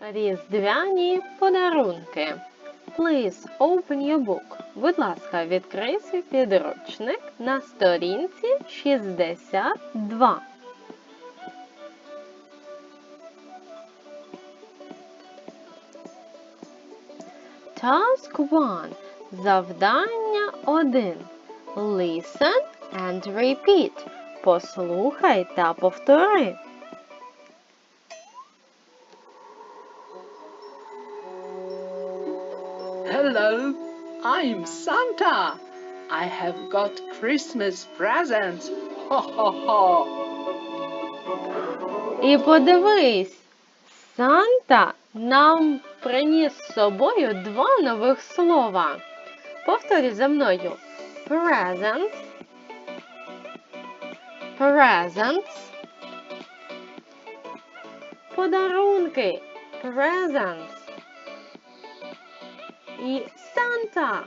Різдвяні подарунки. Please open your book. Будь ласка, відкрий свій підручник на сторінці 62. Task 1. Завдання 1. Listen and repeat. Послухай та повтори. I'm Santa. I have got Christmas presents. Ho. І подивись, Санта нам приніс з собою два нових слова. Повторюй за мною. Presents. Presents. Подарунки. Presents. І Санта.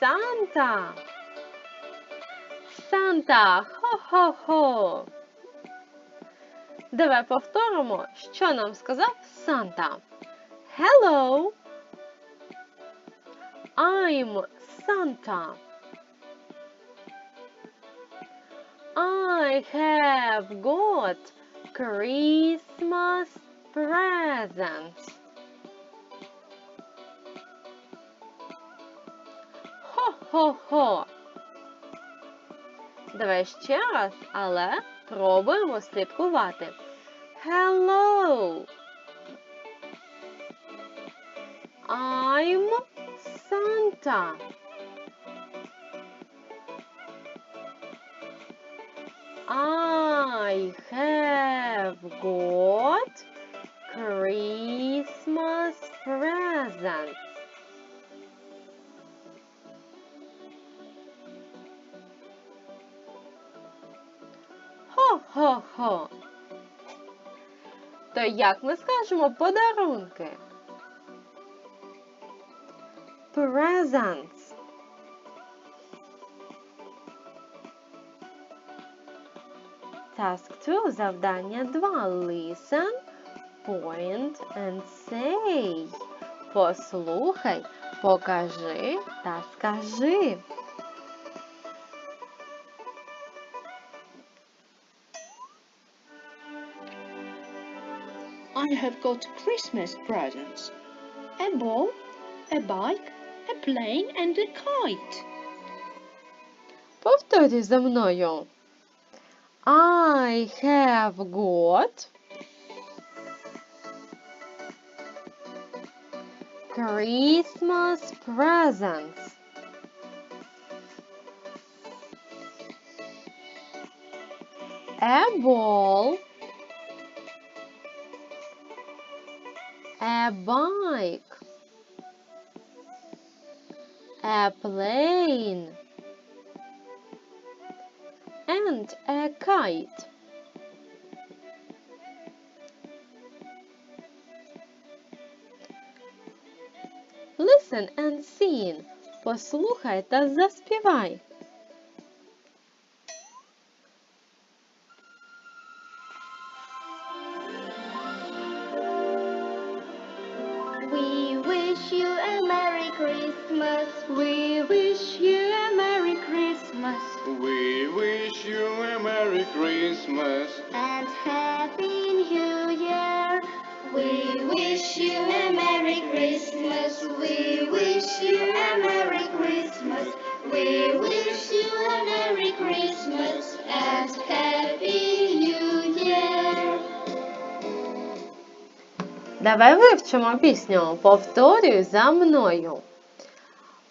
Санта. Санта. Хо-хо-хо. Давай повторимо, що нам сказав Санта. Hello. I'm Santa. I have got Christmas presents. Хо-хо-хо. Давай ще раз, але пробуємо слідкувати. Hello. I'm Santa. I have got То як ми скажемо подарунки? Presents. Task 2. Завдання 2. Listen, point and say. Послухай, покажи та скажи. I have got Christmas presents. A ball, a bike, a plane and a kite. Повторюй за мною. I have got Christmas presents. A ball, a bike, a plane, and a kite. Listen and sing. Послухай та заспівай. Christmas. We wish you a Merry Christmas. We wish you a Merry Christmas. and Happy New Year. We wish you a Merry Christmas. We wish you a Merry Christmas. We wish you a Merry Christmas and Happy New Year. Давай вивчимо пісню. Повторюй за мною.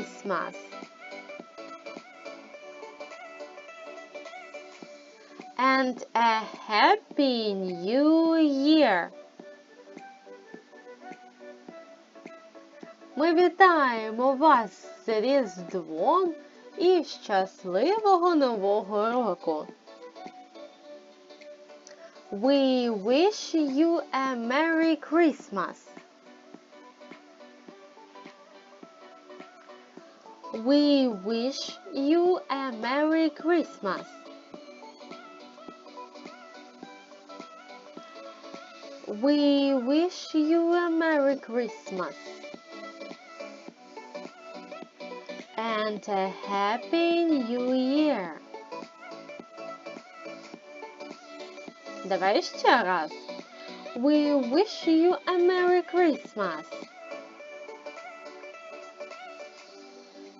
Christmas and a happy new year. Ми вітаємо вас з Різдвом і щасливого Нового року. We wish you a Merry Christmas. We wish you a Merry Christmas. We wish you a Merry Christmas. And a Happy New Year. Давай ще раз. We wish you a Merry Christmas.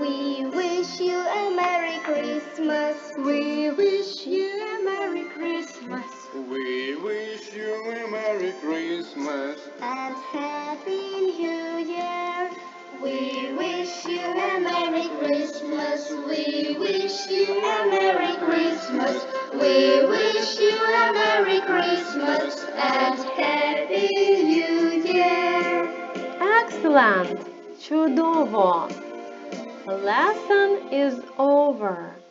We wish you a Merry Christmas. We wish you a Merry Christmas. We wish you a Merry Christmas. and Happy New Year. We wish you a Merry Christmas. We wish you a Merry Christmas. We wish you a Merry Christmas and Happy New Year. Excellent! Чудово! The lesson is over.